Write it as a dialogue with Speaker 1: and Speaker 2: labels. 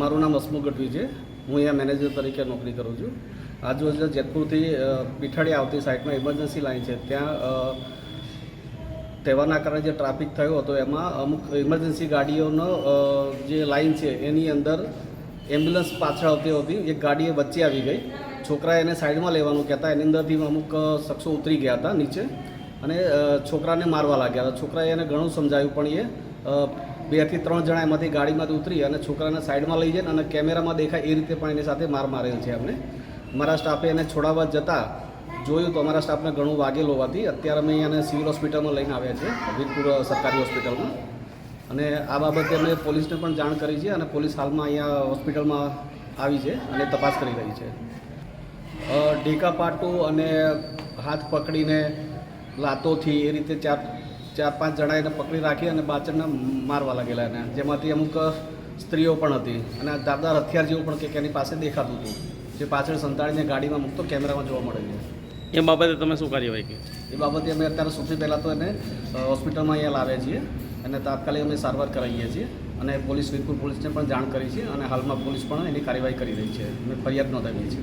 Speaker 1: મારું નામ હસમુખ ગઢવી છે. હું અહીંયા મેનેજર તરીકે નોકરી કરું છું. આજુબાજુ જેતપુરથી પીઠાડી આવતી સાઈડમાં ઇમરજન્સી લાઈન છે. ત્યાં તહેવારના કારણે જે ટ્રાફિક થયો હતો, એમાં અમુક ઇમરજન્સી ગાડીઓનો જે લાઈન છે, એની અંદર એમ્બ્યુલન્સ પાછળ આવતી હતી. એક ગાડી એ વચ્ચે આવી ગઈ. છોકરા એને સાઈડમાં લેવાનું કહેતા. એની અંદરથી અમુક શખ્સો ઉતરી ગયા હતા નીચે અને છોકરાને મારવા લાગ્યા હતા. છોકરાએ એને ઘણું સમજાવ્યું પણ એ અ, બેથી ત્રણ જણા એમાંથી ગાડીમાંથી ઉતરી અને છોકરાને સાઈડમાં લઈ જાય અને કેમેરામાં દેખાય એ રીતે પણ એની સાથે માર મારેલ છે અમને અમારા સ્ટાફે એને છોડાવવા જતાં જોયું તો અમારા સ્ટાફને ઘણું વાગેલ હોવાથી અત્યારે અમે અહીંયા સિવિલ હોસ્પિટલમાં લઈને આવ્યા છે વીરપુર સરકારી હોસ્પિટલમાં. અને આ બાબતે અમે પોલીસને પણ જાણ કરી છે અને પોલીસ હાલમાં અહીંયા હોસ્પિટલમાં આવી છે અને તપાસ કરી રહી છે. ઢીકા પાટું અને હાથ પકડીને લાતોથી એ રીતે ચાર ચાર પાંચ જણા એને પકડી રાખી અને બાચણને મારવા લાગેલા એને. જેમાંથી અમુક સ્ત્રીઓ પણ હતી. અને આ હથિયાર જેવું પણ કંઈક એની પાસે દેખાતું હતું. જે પાછળ સંતાડીને ગાડીમાં મૂકતો કેમેરામાં જોવા મળે છે.
Speaker 2: એ બાબતે તમે શું કાર્યવાહી કરી?
Speaker 1: એ બાબતે અમે અત્યારે સૌથી પહેલાં તો એને હોસ્પિટલમાં અહીંયા લાવ્યા છીએ અને તાત્કાલિક અમે સારવાર કરાવીએ છીએ. અને પોલીસ વીરપુર પોલીસને પણ જાણ કરી છે અને હાલમાં પોલીસ પણ એની કાર્યવાહી કરી રહી છે. અમે ફરિયાદ નોંધાવીએ છીએ.